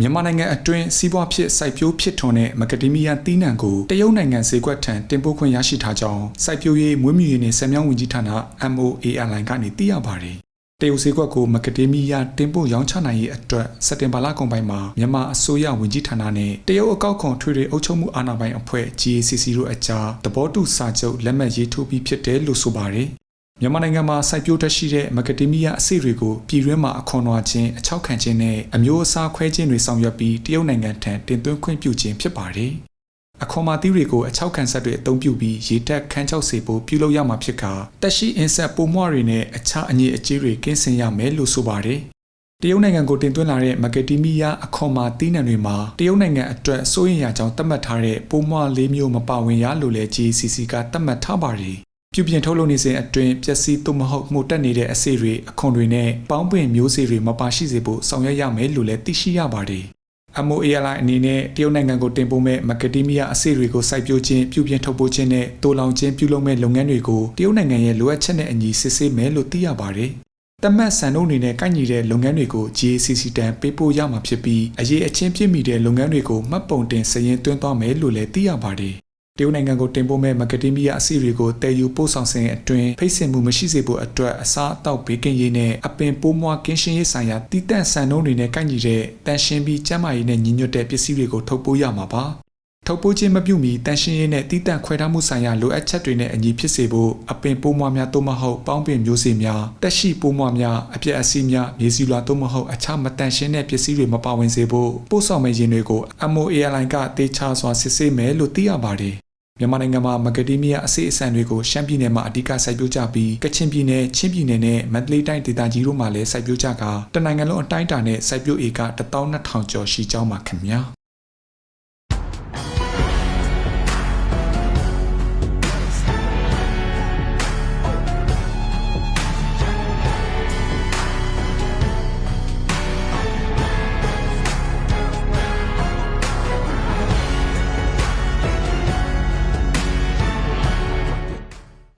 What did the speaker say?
မြန်မာနိုင်ငံအတွင်းစီးပွားဖြစ်စိုက်ပျိုးဖြစ်ထွန်းတဲ့မကဒမီယာတီးနှံကိုတရုတ်နိုင်ငံဈေးကွက်ထံတင်ပို့ခွင့်ရရှိထားကြောင်းစိုက်ပျိုးရေးမွေးမြူရေးနှင့်ဆယ်မြောင်းဝင်ကြီးဌာန MOALI ကနေသိရပါတယ်။တရုတ်ဈေးကွက်ကိုမကဒမီယာတင်ပို့ရောင်းချနိုင်ရေးအတွက်စက်တင်ဘာလကုန်ပိုင်းမှာမြန်မာအစိုးရဝင်ကြီးဌာနနဲ့တရုတ်အကောက်ခွန်ထွေထွေအုပ်ချုပ်မှုအာဏာပိုင်အဖွဲ့ GACC တို့အကြားသဘောတူစာချုပ်လက်မှတ်ရေးထိုးပြီးဖြစ်တယ်လို့ဆိုပါတယ်။ မြန်မာနိုင်ငံမှာစိုက်ပျိုးတတ်ရှိတဲ့မကဒမီယာအစိတွေကိုပြည်တွင်းမှာအခွန်အနွားချင်းအချောက်ခံခြင်းနဲ့အမျိုးအစားခွဲခြင်းတွေဆောင်ရွက်ပြီးတရုတ်နိုင်ငံထံတင်သွင်းခွင့်ပြုခြင်းဖြစ်ပါတယ်။အခွန်မာသီးတွေကိုအချောက်ခံဆက်တွေအသုံးပြုပြီးရေတက်ခန်းချောက်စေဖို့ပြုလုပ်ရမှာဖြစ်ကာတက်ရှိအင်းဆက်ပုံမွှတွေနဲ့အခြားအငြိအကျေးတွေကင်းစင်ရမယ်လို့ဆိုပါတယ်။တရုတ်နိုင်ငံကိုတင်သွင်းလာတဲ့မကတီမီယာအခွန်မာတီးနှံတွေမှာတရုတ်နိုင်ငံအတွက်စိုးရိမ်ရကြောင်းသတ်မှတ်ထားတဲ့ပုံမွှလေးမျိုးမပါဝင်ရလို့လည်း GCC ကသတ်မှတ်ထားပါတယ်။ ပြုပြင်ထုတ်လုပ်နေစဉ်အတွင်းပျက်စီးသို့မဟုတ်မှုတက်နေတဲ့အစေတွေအခွန်တွေနဲ့ပေါင်းပင်မျိုးစေ့တွေမပါရှိစေဖို့ဆောင်ရွက်ရမယ်လို့လည်းသိရှိရပါတယ်။ MOALI အနေနဲ့တရုတ်နိုင်ငံကိုတင်ပို့မဲ့မကတီမီယာအစေတွေကိုစိုက်ပျိုးခြင်းပြုပြင်ထုတ်ပိုးခြင်းနဲ့တိုးလောင်ခြင်းပြုလုပ်မဲ့လုပ်ငန်းတွေကိုတရုတ်နိုင်ငံရဲ့လိုအပ်ချက်နဲ့အညီစစ်ဆေးမယ်လို့သိရပါတယ်။တမတ်စံတို့အနေနဲ့ကိုက်ညီတဲ့လုပ်ငန်းတွေကို GACC တန်ပေးပို့ရမှာဖြစ်ပြီးအရေးအချင်းပြည့်မီတဲ့လုပ်ငန်းတွေကိုမှတ်ပုံတင်စရင်သွင်းသွားမယ်လို့လည်းသိရပါတယ်။ တရုတ်နိုင်ငံကိုတင်ပို့မဲ့မကတီမီယာအစီတွေကိုတည်ယူပို့ဆောင်စဉ်အတွင်းဖိတ်စင်မှုမရှိစေဖို့အတွက်အစားအသောက်ဘေးကင်းရေးနဲ့အပင်ပိုးမွှားကင်းရှင်းရေးဆိုင်ရာတည်တံ့ဆန်နှုန်းတွေနဲ့ကိုက်ညီတဲ့တန်ရှင်းပြီးကျန်းမာရေးနဲ့ညီညွတ်တဲ့ပစ္စည်းတွေကိုထုတ်ပိုးရမှာပါ။ထုတ်ပိုးခြင်းမပြုမီတန်ရှင်းရေးနဲ့တည်တံ့ခွဲထားမှုဆိုင်ရာလိုအပ်ချက်တွေနဲ့အညီဖြစ်စေဖို့အပင်ပိုးမွှားများသို့မဟုတ်ပေါင်းပင်မျိုးစေ့များတက်ရှိပိုးမွှားများအပြက်အစီးများမြေစီလွာသို့မဟုတ်အခြားမတန်ရှင်းတဲ့ပစ္စည်းတွေမပါဝင်စေဖို့ပို့ဆောင်မဲ့ရင်တွေကို MOALI ကတေချာစွာစစ်ဆေးမယ်လို့သိရပါတယ်။ မြန်မာနိုင်ငံမှာမကဒီမီယာအစိအစံတွေကိုရှမ်းပြည်နယ်မှာအဓိကစိုက်ပျိုးကြပြီးကချင်ပြည်နယ်ချင်းပြည်နယ်နဲ့မန္တလေးတိုင်းဒေသကြီးတို့မှာလည်းစိုက်ပျိုးကြကတနိုင်ငံလုံးအတိုင်းအတာနဲ့စိုက်ပျိုးဧက12000ကျော်ရှိကြောင်းပါခင်ဗျာ။